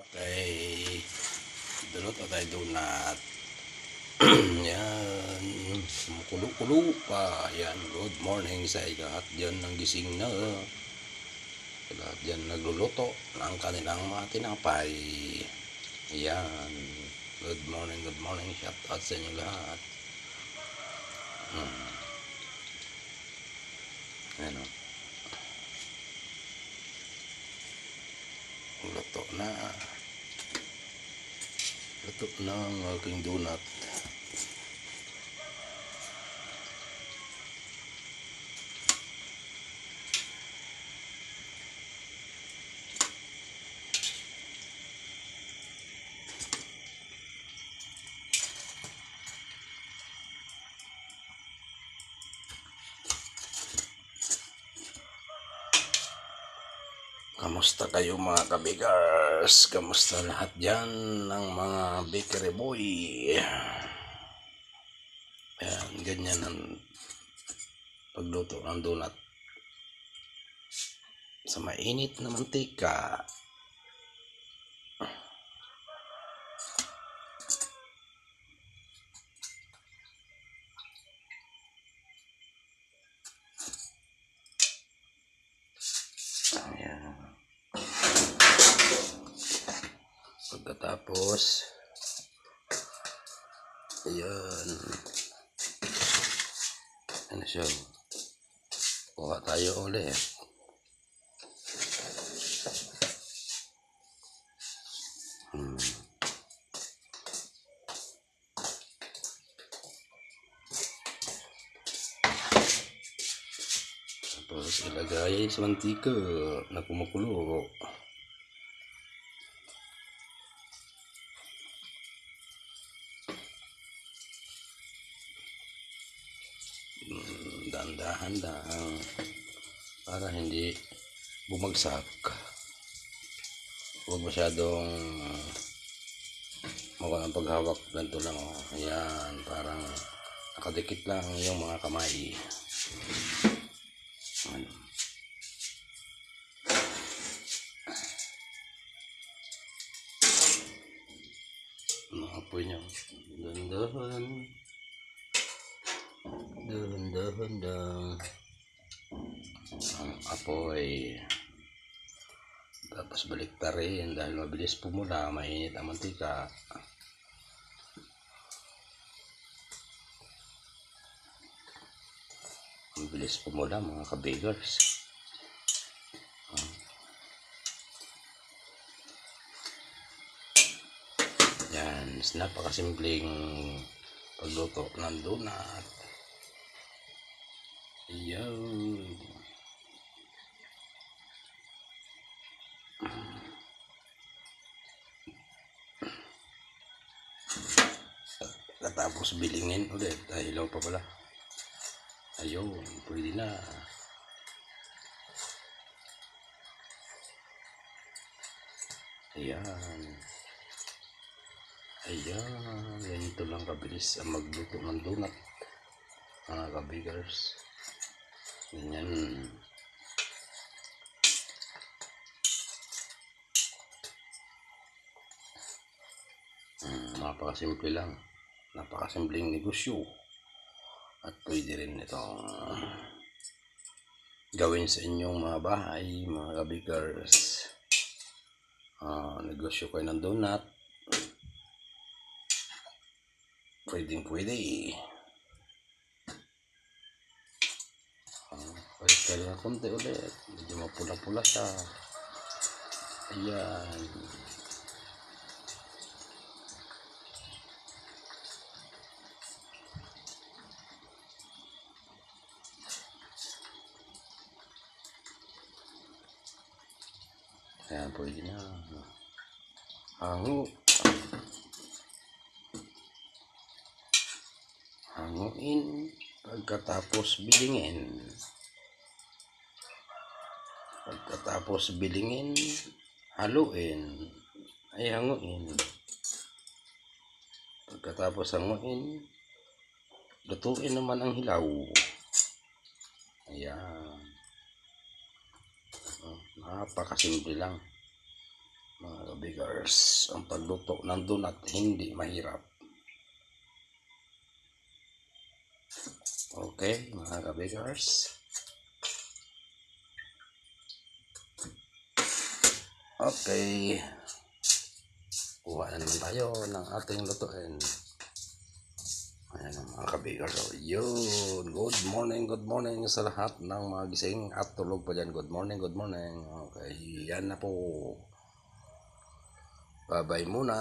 Okay. Dulot na tayo donut. Yan. Kumukulo-kulo pa. Yan. Good morning sa lahat dyan ng gising na. Sa lahat dyan nagluluto ng kanilang mga tinapay. Yan. Good morning, good morning. Shout out sa inyo lahat. Hmm. Ano? Luto na. Luto na ang aking donut. Kamusta kayo mga kabigars? Kamusta lahat dyan ng mga bakery boy? Ayan, ganyan ang pagluto ng donut. Sa mainit na mantika. Pagkatapos, ayan. Ano siya? Kuha tayo ulit. Hmm. Tapos ilagay sa mantika na kumukulo. Dahan-dahan lang para hindi bumagsak. Huwag masyadong mukha ng paghawak ganito lang. Oh. Ayan, parang nakadikit lang yung mga kamay. Ano. Ano apoy niya? Dahan-dahan. Dahan-dahan lang. Ang apoy. Tapos balik ta rin dahil mabilis pumula, mainit ang mantika. Mabilis pumula mga kabigers. Yan, napakasimpleng pagluto ng donut. Yan. Katapos bilingin ulit. Ay, ilaw pa pala. Ayun, pwede na. Ayan. Ayan. Ganito lang kabilis ang magluto ng donut. Mga kabigers. Ganyan. Hmm, napakasimple lang. Napakasimpleng negosyo. At pwede rin itong gawin sa inyong mga bahay, mga kabigers. Ah, negosyo kayo ng donut. Pwedeng pwede. Ah, pwede kayo ng konti ulit. Medyo mapula-pula siya. Ayan. Ayan, pwede na. Hango. Hanguin pagkatapos bilingin. Pagkatapos bilingin, haluin. Ay, hanguin. Pagkatapos hanguin, lutuin naman ang hilaw. Ayan. Oh, napakasimple lang. Mga kabigars, ang pagluto ng donut hindi mahirap. Okay, mga kabigars. Okay. Kuha na naman tayo ng ating lutuin. Ayan ang mga kabigars. So, yun. Good morning, good morning sa lahat ng mga gising at tulog pa dyan. Good morning, good morning. Okay, yan na po. Bye-bye muna.